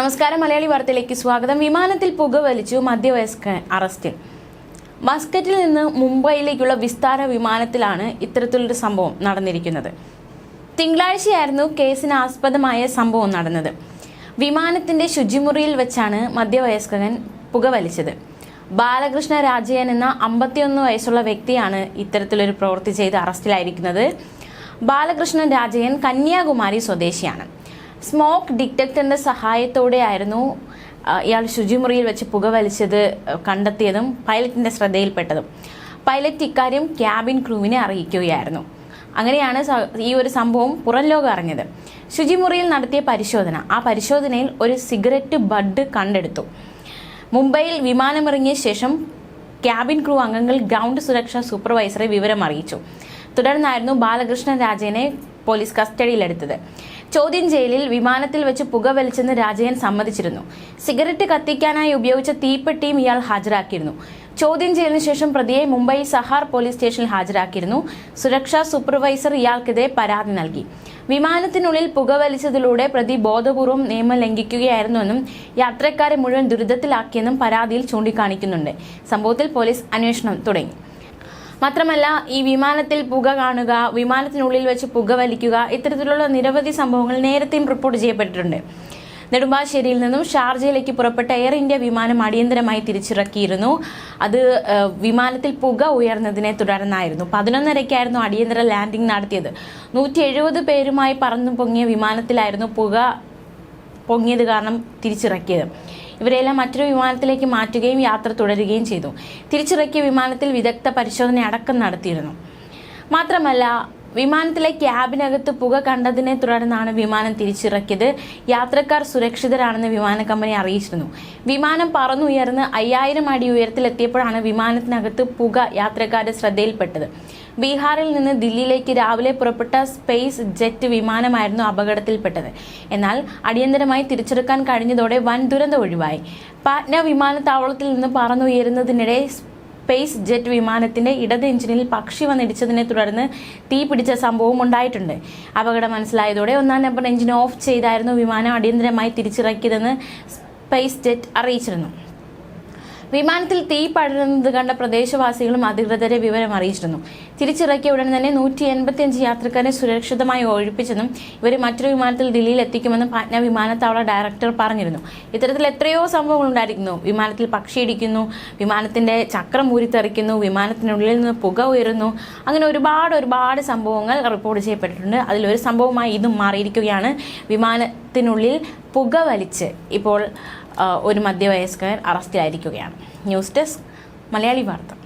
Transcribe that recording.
നമസ്കാരം മലയാളി വാർത്തയിലേക്ക് സ്വാഗതം. വിമാനത്തിൽ പുകവലിച്ചു മധ്യവയസ്കൻ അറസ്റ്റിൽ മസ്കറ്റിൽ നിന്ന് മുംബൈയിലേക്കുള്ള വിസ്താര വിമാനത്തിലാണ് ഇത്തരത്തിലൊരു സംഭവം നടന്നിരിക്കുന്നത്. തിങ്കളാഴ്ചയായിരുന്നു കേസിന് ആസ്പദമായ സംഭവം നടന്നത്. വിമാനത്തിന്റെ ശുചിമുറിയിൽ വെച്ചാണ് മധ്യവയസ്കൻ പുകവലിച്ചത് ബാലകൃഷ്ണ രാജയൻ എന്ന അമ്പത്തിയൊന്ന് വയസ്സുള്ള വ്യക്തിയാണ് ഇത്തരത്തിലൊരു പ്രവൃത്തി ചെയ്ത് അറസ്റ്റിലായിരിക്കുന്നത്. ബാലകൃഷ്ണൻ രാജയൻ കന്യാകുമാരി സ്വദേശിയാണ്. സ്മോക്ക് ഡിറ്റക്ടറിന്റെ സഹായത്തോടെയായിരുന്നു ഇയാൾ ശുചിമുറിയിൽ വെച്ച് പുക വലിച്ചത് കണ്ടെത്തിയതും പൈലറ്റിന്റെ ശ്രദ്ധയിൽപ്പെട്ടതും. പൈലറ്റ് ഇക്കാര്യം ക്യാബിൻ ക്രൂവിനെ അറിയിക്കുകയായിരുന്നു. അങ്ങനെയാണ് ഈ ഒരു സംഭവം പുറം ലോകം അറിഞ്ഞത്. ശുചിമുറിയിൽ നടത്തിയ പരിശോധന ആ പരിശോധനയിൽ ഒരു സിഗരറ്റ് ബഡ് കണ്ടെടുത്തു. മുംബൈയിൽ വിമാനമിറങ്ങിയ ശേഷം ക്യാബിൻ ക്രൂ അംഗങ്ങൾ ഗ്രൗണ്ട് സുരക്ഷാ സൂപ്പർവൈസറെ വിവരം അറിയിച്ചു തുടർന്നായിരുന്നു ബാലകൃഷ്ണൻ രാജനെ പോലീസ് കസ്റ്റഡിയിലെടുത്തത്. ചോദ്യം ചെയ്യലിൽ വിമാനത്തിൽ വെച്ച് പുകവലിച്ചെന്ന് രാജയൻ സമ്മതിച്ചിരുന്നു. സിഗരറ്റ് കത്തിക്കാനായി ഉപയോഗിച്ച തീപ്പെട്ടിയും ഇയാൾ ഹാജരാക്കിയിരുന്നു. ചോദ്യം ചെയ്യലിന് ശേഷം പ്രതിയെ മുംബൈ സഹാർ പോലീസ് സ്റ്റേഷനിൽ ഹാജരാക്കിയിരുന്നു. സുരക്ഷാ സൂപ്പർവൈസർ ഇയാൾക്കെതിരെ പരാതി നൽകി. വിമാനത്തിനുള്ളിൽ പുകവലിച്ചതിലൂടെ പ്രതി ബോധപൂർവം നിയമം ലംഘിക്കുകയായിരുന്നുവെന്നും യാത്രക്കാരെ മുഴുവൻ ദുരിതത്തിലാക്കിയെന്നും പരാതിയിൽ ചൂണ്ടിക്കാണിക്കുന്നുണ്ട്. സംഭവത്തിൽ പോലീസ് അന്വേഷണം തുടങ്ങി. മാത്രമല്ല ഈ വിമാനത്തിൽ പുക കാണുക വിമാനത്തിനുള്ളിൽ വെച്ച് പുക വലിക്കുക ഇത്തരത്തിലുള്ള നിരവധി സംഭവങ്ങൾ നേരത്തെയും റിപ്പോർട്ട് ചെയ്യപ്പെട്ടിട്ടുണ്ട്. നെടുമ്പാശ്ശേരിയിൽ നിന്നും ഷാർജയിലേക്ക് പുറപ്പെട്ട എയർ ഇന്ത്യ വിമാനം അടിയന്തരമായി തിരിച്ചിറക്കിയിരുന്നു. അത് വിമാനത്തിൽ പുക ഉയർന്നതിനെ തുടർന്നായിരുന്നു. പതിനൊന്നരയ്ക്കായിരുന്നു അടിയന്തര ലാൻഡിംഗ് നടത്തിയത്. നൂറ്റി എഴുപത് പേരുമായി പറന്നു പൊങ്ങിയ വിമാനത്തിലായിരുന്നു പുക പൊങ്ങിയത് കാരണം തിരിച്ചിറക്കിയത്. ഇവരെല്ലാം മറ്റൊരു വിമാനത്തിലേക്ക് മാറ്റുകയും യാത്ര തുടരുകയും ചെയ്തു. തിരിച്ചിറക്കിയ വിമാനത്തിൽ വിദഗ്ധ പരിശോധന അടക്കം നടത്തിയിരുന്നു. മാത്രമല്ല വിമാനത്തിലെ ക്യാബിനകത്ത് പുക കണ്ടതിനെ തുടർന്നാണ് വിമാനം തിരിച്ചിറക്കിയത്. യാത്രക്കാർ സുരക്ഷിതരാണെന്ന് വിമാന കമ്പനി അറിയിച്ചിരുന്നു. വിമാനം പറന്നുയർന്ന് അയ്യായിരം അടി ഉയരത്തിലെത്തിയപ്പോഴാണ് വിമാനത്തിനകത്ത് പുക യാത്രക്കാരുടെ ശ്രദ്ധയിൽപ്പെട്ടത്. ബീഹാറിൽ നിന്ന് ദില്ലിയിലേക്ക് രാവിലെ പുറപ്പെട്ട സ്പേസ് ജെറ്റ് വിമാനമായിരുന്നു അപകടത്തിൽപ്പെട്ടത്. എന്നാൽ അടിയന്തരമായി തിരിച്ചെടുക്കാൻ കഴിഞ്ഞതോടെ വൻ ദുരന്തം ഒഴിവായി. പാറ്റ്ന വിമാനത്താവളത്തിൽ നിന്ന് പറന്നുയരുന്നതിനിടെ സ്പേസ് ജെറ്റ് വിമാനത്തിന്റെ ഇടത് എഞ്ചിനിൽ പക്ഷി വന്നിടിച്ചതിനെ തുടർന്ന് തീ പിടിച്ച സംഭവം ഉണ്ടായിട്ടുണ്ട്. അപകടം മനസ്സിലായതോടെ ഒന്നാം നമ്പർ എഞ്ചിൻ ഓഫ് ചെയ്തായിരുന്നു വിമാനം അടിയന്തരമായി തിരിച്ചിറക്കിയതെന്ന് സ്പേസ് ജെറ്റ് അറിയിച്ചിരുന്നു. വിമാനത്തിൽ തീ പടരുന്നത് കണ്ട പ്രദേശവാസികളും അധികൃതരെ വിവരം അറിയിച്ചിരുന്നു. തിരിച്ചിറക്കിയ ഉടൻ തന്നെ നൂറ്റി എൺപത്തിയഞ്ച് യാത്രക്കാരെ സുരക്ഷിതമായി ഒഴിപ്പിച്ചെന്നും ഇവരെ മറ്റൊരു വിമാനത്തിൽ ദില്ലിയിൽ എത്തിക്കുമെന്നും പാറ്റ്ന വിമാനത്താവള ഡയറക്ടർ പറഞ്ഞിരുന്നു. ഇത്തരത്തിൽ എത്രയോ സംഭവങ്ങൾ ഉണ്ടായിരിക്കുന്നു. വിമാനത്തിൽ പക്ഷിയിടിക്കുന്നു വിമാനത്തിന്റെ ചക്രം ഊരിത്തെറിക്കുന്നു വിമാനത്തിനുള്ളിൽ നിന്ന് പുക ഉയരുന്നു. അങ്ങനെ ഒരുപാട് ഒരുപാട് സംഭവങ്ങൾ റിപ്പോർട്ട് ചെയ്യപ്പെട്ടിട്ടുണ്ട്. അതിലൊരു സംഭവമായി ഇതും മാറിയിരിക്കുകയാണ്. വിമാനത്തിനുള്ളിൽ പുക വലിച്ച് ഇപ്പോൾ ഒരു മധ്യവയസ്കൻ അറസ്റ്റിലായിരിക്കുകയാണ്. ന്യൂസ് ഡെസ്ക് മലയാളി വാർത്ത.